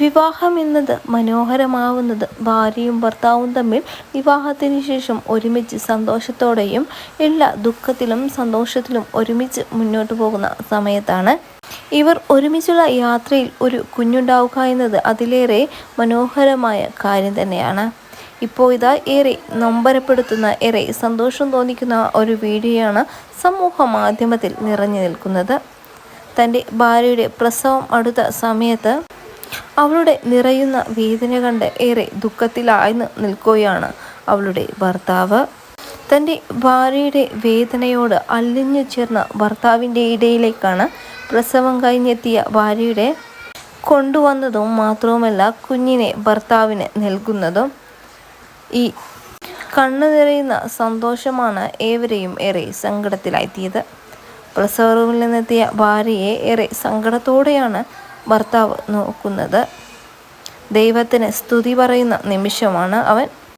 വിവാഹം എന്നത് മനോഹരമാവുന്നത് ഭാര്യയും ഭർത്താവും തമ്മിൽ വിവാഹത്തിന് ശേഷം ഒരുമിച്ച് സന്തോഷത്തോടെയും എല്ലാ ദുഃഖത്തിലും സന്തോഷത്തിലും ഒരുമിച്ച് മുന്നോട്ട് പോകുന്ന സമയത്താണ്. ഇവർ ഒരുമിച്ചുള്ള യാത്രയിൽ ഒരു കുഞ്ഞുണ്ടാവുക എന്നത് അതിലേറെ മനോഹരമായ കാര്യം തന്നെയാണ്. ഇപ്പോൾ ഇതാ ഏറെ നൊമ്പരപ്പെടുത്തുന്ന ഏറെ സന്തോഷം തോന്നിക്കുന്ന ഒരു വീഡിയോയാണ് സമൂഹ മാധ്യമത്തിൽ നിറഞ്ഞു നിൽക്കുന്നത്. തന്റെ ഭാര്യയുടെ പ്രസവം അടുത്ത സമയത്ത് അവളുടെ നിറയുന്ന വേദന കണ്ട് ഏറെ ദുഃഖത്തിലായെന്ന് നിൽക്കുകയാണ് അവളുടെ ഭർത്താവ്. തന്റെ ഭാര്യയുടെ വേദനയോട് അലിഞ്ഞു ചേർന്ന ഭർത്താവിന്റെ ഇടയിലേക്കാണ് പ്രസവം കഴിഞ്ഞെത്തിയ ഭാര്യയുടെ കൊണ്ടുവന്നതും മാത്രവുമല്ല കുഞ്ഞിനെ ഭർത്താവിന് നൽകുന്നതും. ഈ കണ്ണു നിറയുന്ന സന്തോഷമാണ് ഏവരെയും ഏറെ സങ്കടത്തിലായെത്തിയത് പ്രസവ റൂമിൽ നിന്നെത്തിയ ഭാര്യയെ ഏറെ സങ്കടത്തോടെയാണ് ഭർത്താവ് നോക്കുന്നത് ദൈവത്തിന് സ്തുതി പറയുന്ന നിമിഷമാണ് അവൻ